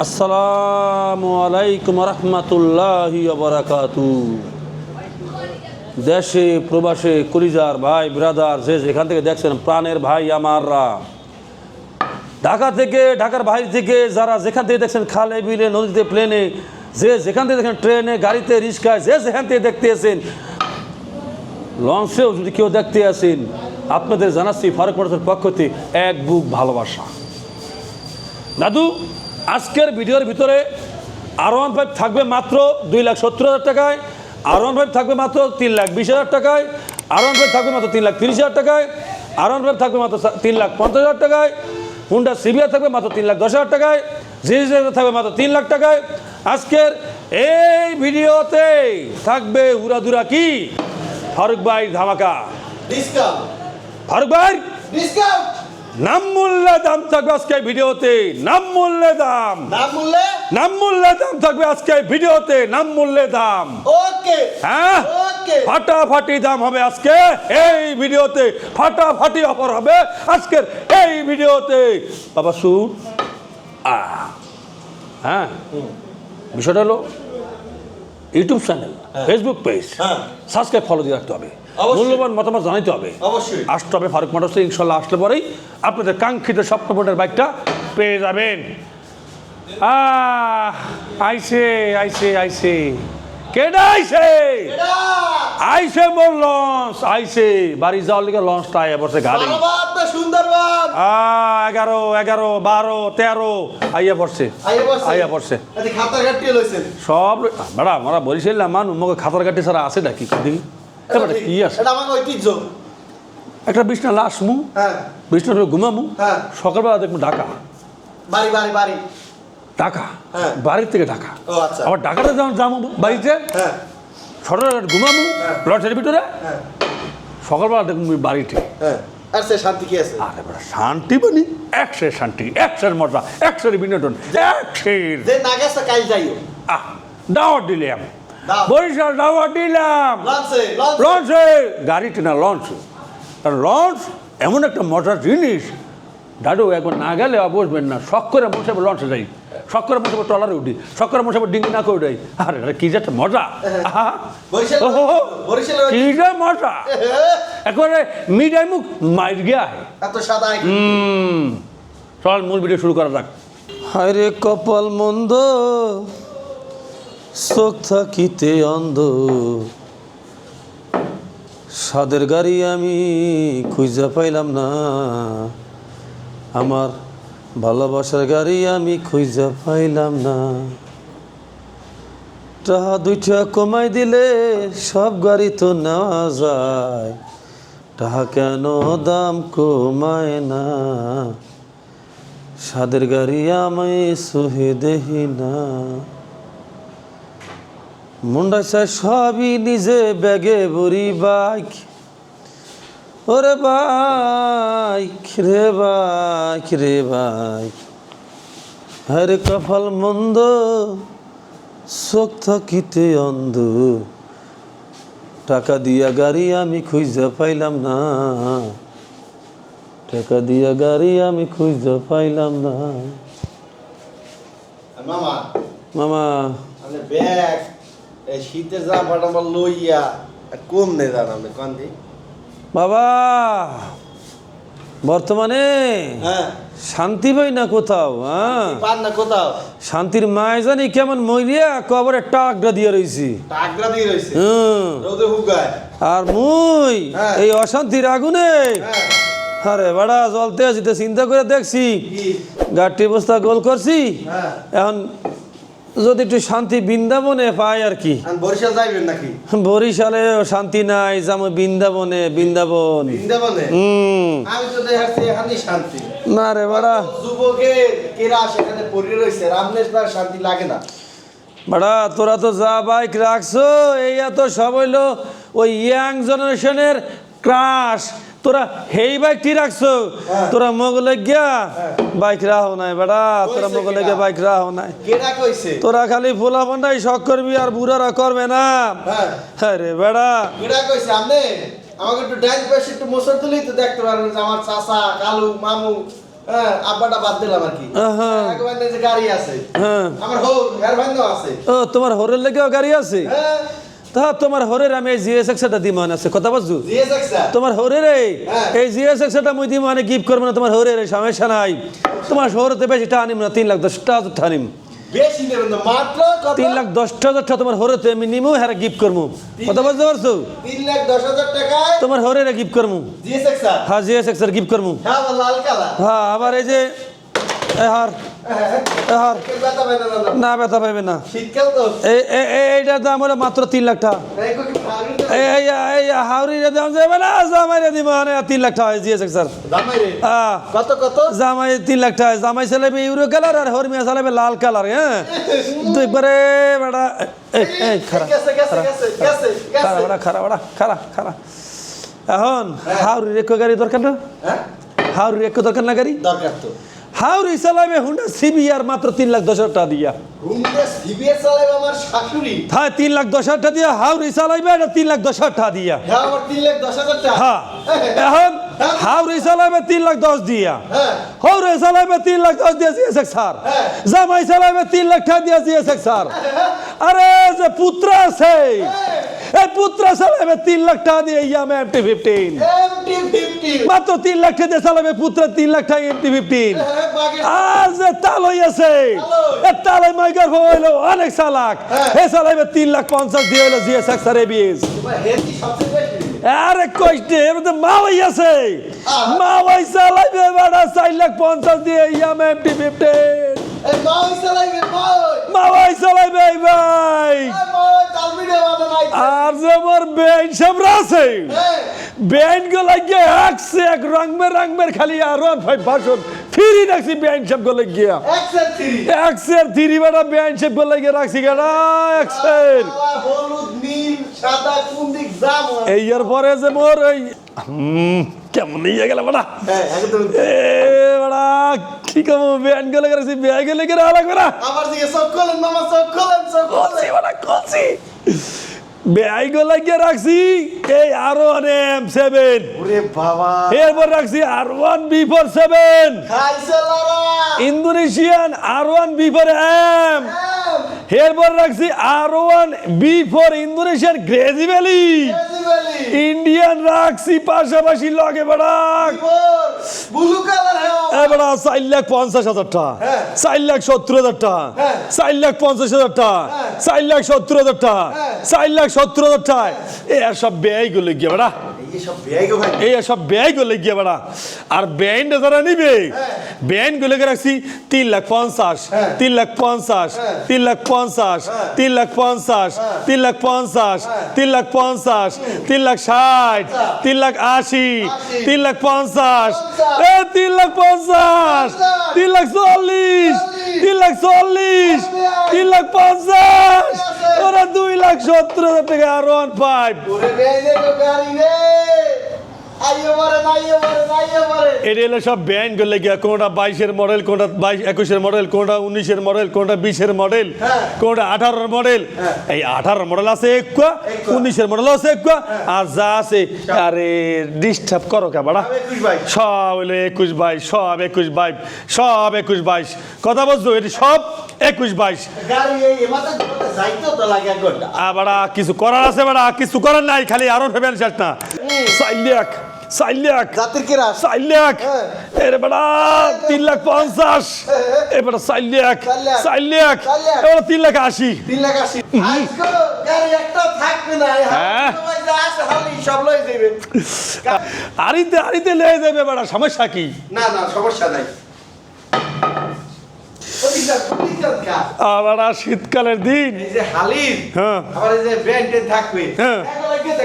আসসালামু আলাইকুম রহমতুল্লাহি দেশে, প্রবাসে, কলিজার ভাই, ব্রাদার, যে যেখান থেকে দেখছেন, প্রাণের ভাই আমাররা। ঢাকা থেকে, ঢাকার বাইরে থেকে যারা যেখান থেকে দেখছেন, খালে, বিলে, নদীতে, প্লেনে, যে যেখান থেকে দেখেন ট্রেনে, গাড়িতে, রিক্সায়, যে যেখান থেকে দেখতে আসেন লঞ্চেও যদি কেউ দেখতে আসেন আপনাদের জানাচ্ছি ফারুক মোটরসের পক্ষ থেকে এক বুক ভালোবাসা। দাদু আজকের ভিডিওর ভিতরে আর ওয়ান ফাইভ থাকবে মাত্র দুই লাখ সত্তর হাজার টাকায় আর ওয়ান ফাইভ থাকবে মাত্র তিন লাখ বিশ হাজার টাকায় আর ওয়ান ফাইভ থাকবে মাত্র তিন লাখ তিরিশ হাজার টাকায় আর ওয়ান ফাইভ থাকবে মাত্র তিন লাখ পঞ্চাশ হাজার টাকায় হুন্ডা সিবিআর থাকবে মাত্র তিন লাখ দশ হাজার টাকায় জিএস থাকবে মাত্র তিন লাখ টাকায়। আজকের এই ভিডিওতে থাকবে উড়াদুরা কি? ফারুক ভাই ধামাকা। ফারুক ভাই! ডিসকাউন্ট নাম মূল্যে দাম থাকবে আজকে ভিডিওতে নাম মূল্যে দাম। নাম মূল্যে নাম মূল্যে দাম থাকবে আজকে ভিডিওতে নাম মূল্যে দাম। ওকে হ্যাঁ? ওকে। ফাটাফাটি দাম হবে আজকে এই ভিডিওতে ফাটাফাটি অফার হবে আজকের এই ভিডিওতে। বাবা আ হ্যাঁ? বিষয়টা হলো YouTube channel. Facebook page. Subscribe follow দিয়ে রাখতে হবে। মূল্যবান মতামত জানাইতে হবে। অবশ্যই। আসতে হবে ফারুক মোটরসে ইনশাল্লাহ আসলে পরেই আপনাদের কাঙ্ক্ষিত স্বপ্নপটের বাইকটা পেয়ে যাবেন। আহ, আইসে আইসে আইসে। কেডা মোর লঞ্চ আইসে বাড়ি যাওয়ার লিগে লঞ্চটা আয়া বসে গাড়ি। সুন্দরবন? এগারো এগারো বারো তেরো। আইয়া পড়ছে। আইয়া পড়ছে? সব বেড়া আমরা বরিশাল না মানুষ মুখে খাতার কাটি ছাড়া আছে নাকি দেখি এবারে কি আছে? ঐতিহ্য। একটা বিছনা লাশ মু হ্যাঁ। বিছনা ঘুমামু হ্যাঁ। সকালবেলা দেখব ঢাকা। বাড়ি বাড়ি বাড়ি। ঢাকা। হ্যাঁ। বাড়ির থেকে ঢাকা। ও আচ্ছা। আবার ঢাকাতে যখন যাব বাড়িতে হ্যাঁ। সকালে ঘুমামু হ্যাঁ। লঞ্চের ভিতরে হ্যাঁ। সকালবেলা দেখুন বাড়িতে হ্যাঁ। আর সে শান্তি কি আছে? আরে বড় শান্তি বানি একশের শান্তি একশের মজা একশের বিনোদন একশের যে না গেছে কাল যাইও আহ দাওয়াত দিলাম। বরিশাল দাওয়াত দিলাম। লঞ্চে গাড়িতে না লঞ্চ। লঞ্চ এমন একটা মজার জিনিস। দাদু একবার না গেলে আর বসবেন না। শখ করে বসে লঞ্চে যাই। শখ করে বসে ট্রলারে উঠি শখ করে বসে ডিঙ্গি না করে উঠাই আরে এটা কি যে একটা মজা। কি যে মজা। একবারে মিডিয়ায় মুখ মাইর গিয়া হে এত সাদা হুম চল মূল ভিডিও শুরু করা যাক। হায়রে কপাল মন্দ চোখ থাকিতে অন্ধ। সাদের গাড়ি আমি খুঁজে পাইলাম না। আমার ভালোবাসার গাড়ি আমি খুঁজে পাইলাম না। টাহা দুইটা কমাই দিলে সব গাড়ি তো নেওয়া যায়। টাহা কেন দাম কমায় না? সাদের গাড়ি আমি সহে দেহি না। মুন্ডা সবই নিজে ব্যাগে ভরি বাইক। ওরে বাইক রে বাইক রে বাইক হরে কপাল মন্দ চোখ থাকিতে অন্ধ। টাকা দিয়া গাড়ি আমি খুঁজে পাইলাম না। টাকা দিয়া গাড়ি আমি খুঁজে পাইলাম না। মামা? মামা। শীতের জামা লইয়া কোন নে জানাবে কোন বাবা বর্তমানে হ্যাঁ। শান্তি পাই না কোথাও হ্যাঁ। না কোথাও। শান্তির মায় জানি কেমন মরিয়া কবরে টাকটা দিয়ে টাকরা হুম। আর মুই হ্যাঁ। এই অশান্তির আগুনে আরে বাড়া জলতে আছি চিন্তা করে দেখছি। গাড়ির বস্তা গোল করছি। এখন যদি একটু শান্তি বৃন্দাবনে পাই আর কি। বরিশাল যাইবেন নাকি? বরিশালে শান্তি নাই যাব বৃন্দাবনে বৃন্দাবন। বৃন্দাবনে? হুম। আমি তো দেখাচ্ছি এখানেই শান্তি। না রে বাড়া। যুবকের কেরা সেখানে পড়ে রয়েছে রামনেশ না শান্তি লাগে না। বাড়া তোরা তো যা বাইক রাখছো এই এত সব হইল ওই ইয়াং জেনারেশনের ক্রাশ। তোরা হেই বাইক বাইকটি রাখছো? হ্যাঁ। তোরা মোগলে গিয়া হ্যাঁ। বাইক রাহো নাই বেড়া তোরা মোগলে গিয়া বাইক রাহো নাই। তোরা খালি ফুলা বন্ডাই শখ করবি আর বুড়ারা করবে না। হ্যাঁ। আরে কইছে? আপনি আমাকে একটু ডাইন পাশে একটু মোসর তুলেই তো দেখতে পারবেন যে আমার চাচা কালু মামু হ্যাঁ আব্বাটা বাদ দিলাম আর কি। গাড়ি আছে। হ্যাঁ। আমার হের আছে। ও তোমার হরের লেগেও গাড়ি আছে? হ্যাঁ। তা তোমার হরের আমি এই জিএস এক্সটা দিব আছে কথা বুঝছ? তোমার হরের এই হ্যাঁ। এই জিএস এক্সটা মুই দিব মানে গিফট করব না তোমার হরের এই সমস্যা নাই। তোমার শহরতে বেশি টানিম না তিন লাখ দশটা টানিম তিন লাখ দশটা হাজার টাকা তোমার হরেতে আমি নিমু হ্যাঁ গিফট করব। কথা বুঝতে পারছ? তিন লাখ দশ হাজার টাকায় তোমার হরের গিফট করব। জিএসএক্স স্যার হ্যাঁ জিএস এক্সের গিফট করব। হ্যাঁ হ্যাঁ আবার এই যে না ব্যথা পাইবে না। এইটার দাম হলো মাত্র তিন লাখ টাকা। এই দাম যাবে না জামাই দিব তিন লাখ টাকা কত কত? জামাই তিন লাখ টাকা জামাই চালাবে ইউরো কালার আর হরমিয়া চালাবে লাল কালার হ্যাঁ? একবারে এখন হাওড়ির একো গাড়ি দরকার না? হ্যাঁ? হাওড়ির একো দরকার না গাড়ি? দরকার তো। হাওড়ি ইসালামে হুন্ডা সিবিআর মাত্র তিন লাখ দশ হাজার টাকা দিয়া। চালাবে হ্যাঁ তিন লাখ দশ হাজার টাকা দিয়া হাওড়ি চালাইবে এটা তিন লাখ দশ হাজার টাকা দিয়া? হ্যাঁ হ্যাঁ। এখন হাওড়ি চালাইবে তিন লাখ দশ দিয়া। হ্যাঁ। হাওড়ি চালাইবে তিন লাখ দশ দিয়া জিএসএক স্যার। হ্যাঁ। জামাই চালাইবে তিন লাখ টাকা দিয়া জিএসএক স্যার। আরে যে পুত্র আছে। এই পুত্র চালাইবে তিন লাখ টাকা দিয়ে ইয়ামে এমটি ফিফটিন মাত্র তিন লাখ টাকা দিয়ে চালাবে পুত্র তিন লাখ টাকা এমটি ফিফটিন হ্যাঁ, আর যে তালই আছে। এ তালই মাইকার হইল অনেক চালাক। হ্যাঁ। হে চালাইবে তিন লাখ পঞ্চাশ দিয়ে হইল জিএসএক স্যার এবিএস। হেতি আরে কষ্টে এর মধ্যে মাওয়াই আছে। মাওয়াই চালাইবে বাড়া চার লাখ পঞ্চাশ দিয়ে ইয়াম ফিফটিন মাওয়াই চালাইবে ভাই। আর যে মোর বেআইন সামরা আছে হ্যাঁ। বেআইন গো লাগিয়ে একশো এক রং মে খালি আর ওয়ান ফাইভ ভাষণ ফিরি রাখছি বেআইন সাহেব গো লাগিয়া এক্সেল থ্রি একশের থ্রি বেড়া বেআইন সাহেব গো লাগিয়ে রাখছি দিক জাম এই এর পরে যে মোর ওই কেমন নিয়ে গেল বেড়া হ্যাঁ এ বেড়া কি কম বেআইন গেলে করেছি বেআই গেলে করে লাগবে না আবার দিকে চোখ খোলেন মামা চোখ খোলেন কলসি। বেআই গো লাগিয়ে রাখছি। এই আর ওয়ান এম সেভেন এরপর রাখছি আর one B four seven Indonesian আর ওয়ান বি ফোর এম এরপর রাখছি আর ওয়ান বি ফোর ইন্দোনেশিয়ান গ্রেজি ভ্যালি ইন্ডিয়ান রাখছি পাশাপাশি লগে বেড়াক এবারা চার লাখ পঞ্চাশ হাজার টাকা হ্যাঁ। চার লাখ সত্তর হাজার টাকা হ্যাঁ। চার লাখ পঞ্চাশ হাজার টাকা হ্যাঁ। চার লাখ সত্তর হাজার টাকা হ্যাঁ। চার লাখ সত্তর হাজার টাকা এ আর সব ব্যয়গুলো গিয়ে বেড়া। এই সব ব্যয়গুলো গিয়ে বেড়া আর ব্যান্ড যারা নিবে ব্যান্ডগুলো রাখছি তিন লাখ পঞ্চাশ হ্যাঁ। তিন লাখ পঞ্চাশ হ্যাঁ। তিন লাখ পঞ্চাশ হ্যাঁ। তিন লাখ পঞ্চাশ হ্যাঁ। তিন লাখ পঞ্চাশ হ্যাঁ। তিন লাখ পঞ্চাশ তিন লাখ ষাট আচ্ছা। তিন লাখ আশি। তিন লাখ পঞ্চাশ তিন লাখ পঞ্চাশ। তিন লাখ চল্লিশ। তিন লাখ চল্লিশ। তিন লাখ পঞ্চাশ সত্তর হাজার টাকা আর ওয়ান এটা হলো সব ব্যান্ডগুলো গিয়া কোনটা বাইশের মডেল কোনটা বাইশ একুশের মডেল কোনটা উনিশের মডেল কোনটা বিশের মডেল হ্যাঁ। কোনটা আঠারোর মডেল হ্যাঁ। এই আঠারোর মডেল আছে একুয়া। উনিশের মডেল আছে একুয়া আর যা আছে আরে ডিস্টার্ব করো কে বাড়া? সব হলো একুশ বাইশ সব একুশ বাইশ সব একুশ বাইশ। কথা বলছো এটি সব একুশ বাইশ। আবার কিছু করার আছে বাড়া কিছু করার নাই খালি আরও ভেবেন শেষ না। চাইলিয়াক চাইলিয়াক জাতির কি রাস চার লাখ। এর তিন লাখ পঞ্চাশ এবার চার লাখ চার লাখ। চার লাখ চার লাখ। এবার তিন লাখ আশি তিন লাখ আশি হ্যাঁ। আরিতে আরিতে লেগে যাবে বেটা সমস্যা কি না না সমস্যা নাই ওদিকটা ওদিকটা খা। আবার শীতকালের দিন এই যে হ্যাঁ। আবার এই যে ব্যান্ডে থাকবে হ্যাঁ।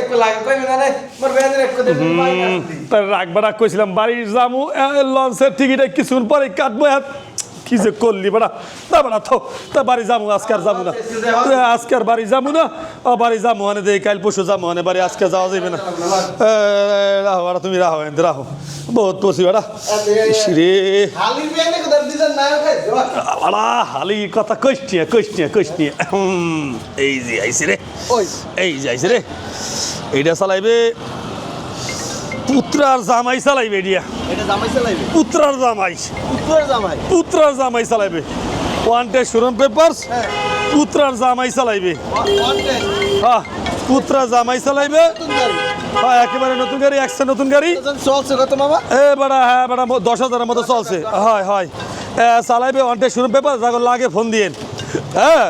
এগুলো কে দেখবে লাগে কইবে না রে মোর ব্যান্ডের এক কথা মাইক আসলি। রাগ বেড়া কইছিলাম বাড়ির জামু লঞ্চের টিকিট কিছুক্ষণ পরে কাটবো হাত কি যে করলি বেড়া? না বেড়া থো তা বাড়ি যামু আজকে আর যাব না। আজকে আর বাড়ি যাব না। ও বাড়ি যাব মানে দেই কাল পরশু যাব মানে বাড়ি আজকে যাওয়া যাবে না। রাহো বেড়া তুমি রাহো এনতে রাহো। বহুত পড়ছি বেড়া। রে। হয় বাড়া হালি কথা কইস নিয়ে কইস নিয়ে কইস নিয়ে। এই যে আইসি রে। এই যে আইসি রে। এইটা চালাইবে? পুত্রার জামাই চালাইবে এডিয়া এটা জামাই চালাইবে? পুত্রার জামাই। পুত্রার জামাই? চালাইবে। ওয়ান্টেড শোরুম পেপারস পুত্রার জামাই চালাইবে। হ্যাঁ পুত্রা জামাই চালাইবে। হ্যাঁ একেবারে নতুন গাড়ি একশো নতুন গাড়ি। চলছে কত মামা? এ বেড়া হ্যাঁ বেড়া দশ হাজারের মতো চলছে। হয় হয়। এ, চালাইবে ওয়ান্টেড শোরুম পেপার লাগে ফোন দিয়েন। হ্যাঁ?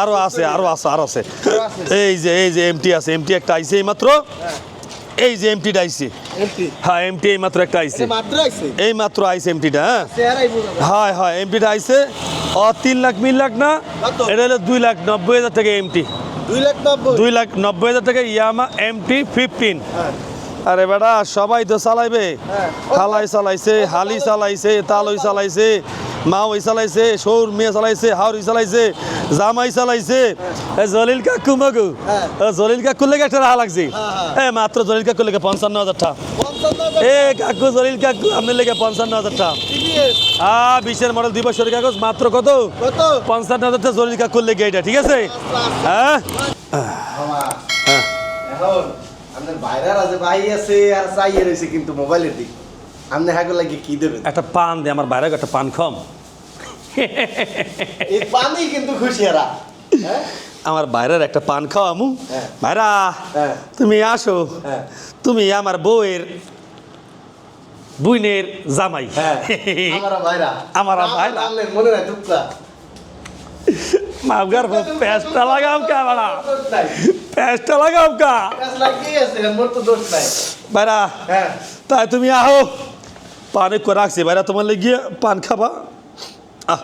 আরও আছে আরও আছে আরও আছে। এই যে এই যে এমটি আছে এমটি একটা আইছে এই মাত্র। এই যে এমটিটা আইছে। হ্যাঁ এমটি এই মাত্র একটা আইছে। এই মাত্র আইছে এমটিটা হ্যাঁ। হয় হয় এমটিটা আইছে। ও তিন লাখ মিল লাখ না? এটা হলো দুই লাখ নব্বই হাজার টাকা এমটি দুই লাখ নব্বই? দুই লাখ নব্বই হাজার টাকা ইয়ামা এমটি ফিফটিন হ্যাঁ। আরে বেটা সবাই তো চালাইবে। হ্যাঁ। হালাই চালাইছে হালি চালাইছে তালই চালাইছে। মাওই চালাইছে সৌর মেয়ে চালাইছে হাওড়ি চালাইছে জামাই চালাইছে। এ জলিল কাকু মাগু। হ্যাঁ। এ জলিল কাকু লেগে একটা রাহা লাগছে। হ্যাঁ, এ মাত্র জলিল কাকু লেগে পঞ্চান্ন হাজার টাকা। এ কাকু জলিল কাকু আপনার লেগে পঞ্চান্ন হাজার টাকা। টিভিএস। আ বিশের মডেল দুই বছরের কাগজ মাত্র কত? পঞ্চান্ন হাজার টাকা জলিল কাকুর লেগে এটা ঠিক আছে? হ্যাঁ? হ্যাঁ বাইরের আছে ভাই আছে আর চাইয়ে রয়েছে কিন্তু মোবাইলের দিক। আপনি হাগো লাগে কি দেবেন? একটা পান দে আমার বাইরে একটা পান খাম। এই পানি কিন্তু খুশি এরা হ্যাঁ? আমার বাইরের একটা পান খাওয়ামু। হ্যাঁ। ভাইরা হ্যাঁ। তুমি আসো। তুমি আমার বউয়ের বুইনের জামাই। আমারা ভাইরা। মনে নাই টুকরা মাফগার প্যাঁচটা লাগাম কা বাড়া। নাই লাগাম কা। কাজ লাগিয়ে আছে মোর তো দোষ নাই। ভাইরা হ্যাঁ। তাই তুমি আহো। পান করে রাখছি ভাইরা তোমার লেগে পান খাবা? আহ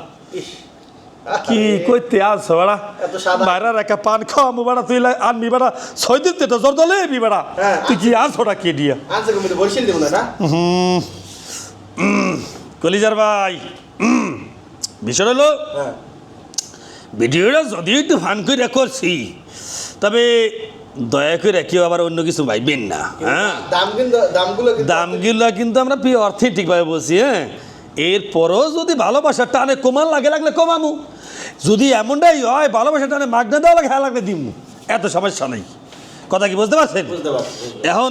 কি কইতে আছো বেড়া। বাইরার একটা পান খাওয়ামু বেড়া তুই আনবি বেড়া ছয় দিন তো জ্বর দলে এবি বেড়া। তুই কি আছোটা কে দিয়া হুম কলিজার ভাই বিষয় হলো হ্যাঁ। ভিডিওটা যদিও একটু ফান করে করছি তবে দয়া করে কেউ আবার অন্য কিছু ভাইবেন না হ্যাঁ? দামগুলো কিন্তু আমরা প্রিয় অর্থেটিকভাবে বলছি হ্যাঁ? এরপরও যদি ভালোবাসার টানে কমান লাগে লাগলে কমামু। যদি এমনটাই হয় ভালোবাসার টানে মাগনা দেওয়া লাগে হ্যাঁ লাগলে দিমু। এত সমস্যা নেই। কথা কি বুঝতে পারছেন? এখন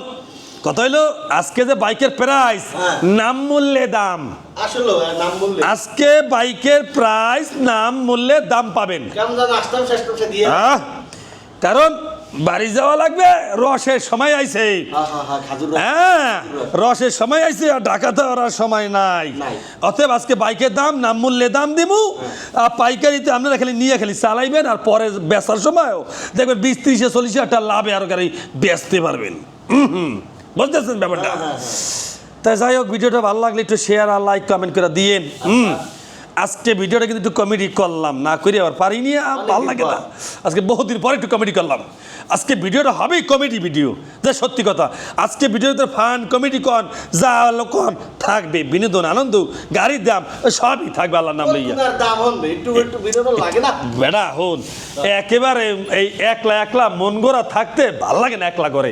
কত হইল আজকে যে বাইকের প্রাইস হ্যাঁ। নাম মূল্যে দাম। আজকে বাইকের প্রাইস নাম মূল্যে দাম পাবেন। কারণ বাড়ি যাওয়া লাগবে রসের সময় আইছে। হ্যাঁ হ্যাঁ হ্যাঁ। হ্যাঁ রসের সময় আইছে আর ঢাকাতে ওরার সময় নাই। অতএব আজকে বাইকের দাম নাম মূল্যে দাম দিমু আর পাইকারিতে আপনারা খালি নিয়ে খালি চালাইবেন আর পরে বেচার সময়ও দেখবেন বিশ ত্রিশে চল্লিশে একটা লাভে আরও গাড়ি বেচতে পারবেন। হুম হুম। বুঝতেছেন ব্যাপারটা? তাই যাই হোক ভিডিওটা ভালো লাগলে একটু শেয়ার আর লাইক কমেন্ট করে দিয়েন। হুম। আজকে ভিডিওটা কিন্তু একটু কমেডি করলাম। না করি আবার পারিনি ভালো লাগে না। আজকে বহুদিন পরে একটু কমেডি করলাম। আজকে ভিডিওটা হবেই কমেডি ভিডিও যে সত্যি কথা আজকে ভিডিওতে ফান কমেডি কন যা হলো কন থাকবে। বিনোদন আনন্দ গাড়ির দাম সবই থাকবে আল্লাহর নাম লইয়া। আর দাম হবে? একটু একটু বিনোদন লাগে না? বেড়া হন। একেবারে এই একলা একলা মন গড়া থাকতে ভালো লাগে না একলা করে?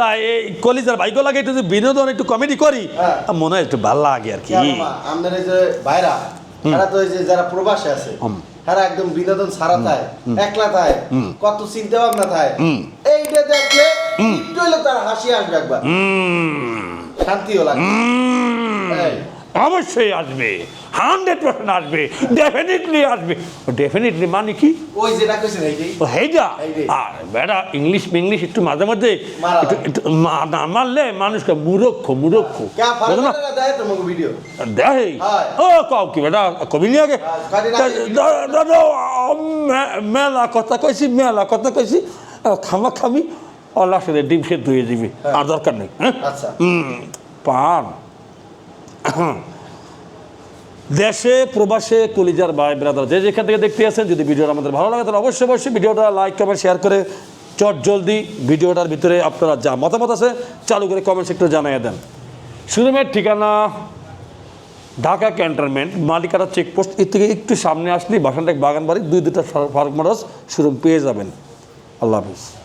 তাই এই কলিজার বাইকও লাগে একটু বিনোদন একটু কমেডি করি হ্যাঁ। মনে হয় একটু ভালো লাগে আর কি। আমাদের যে ভাইরা তারা তো যে যারা প্রবাসে আছে তারা একদম বিনোদন ছাড়া থায় একলা থায় কত চিন্তা ভাবনা থায়। এইটা দেখলে তার হাসি আসবে একবার। শান্তিও লাগে। অবশ্যই আসবে হান্ড্রেড পার্সেন্ট আসবে ডেফিনেটলি আসবে। ডেফিনেটলি মানে কি? এইটাই। আর বেটা ইংলিশ ইংলিশ একটু মাঝে মাঝে একটু না মারলে মানুষকে মুরক্ষ মুরক্ষ ভিডিও ও কাউ কি বেটা কবি নিয়ে হ্যাঁ, মেলা কথা কইছি মেলা কথা কইছি। খামা খামি অল্লাহ সাথে ডিম সে হয়ে দিবি আর দরকার নেই হ্যাঁ? আচ্ছা। পান। দেশে, প্রবাসে, কলিজার ভাই, ব্রাদার, যে যেখান থেকে দেখতে আছেন, যদি ভিডিওটা আমাদের ভালো লাগে, তাহলে অবশ্যই অবশ্যই ভিডিওটা লাইক কমেন্ট শেয়ার করে চট জলদি ভিডিওটার ভিতরে আপনারা যা মতামত আছে, চালু করে কমেন্ট সেক্টর জানিয়ে দেন। শোরুমের ঠিকানা, ঢাকা ক্যান্টনমেন্ট মালিকাটা চেকপোস্ট এর থেকে একটু সামনে আসলেই বাসানটেক বাগানবাড়ি, দুই দুটা ফার্ক মোটরস শোরুম পেয়ে যাবেন। আল্লাহ হাফিজ।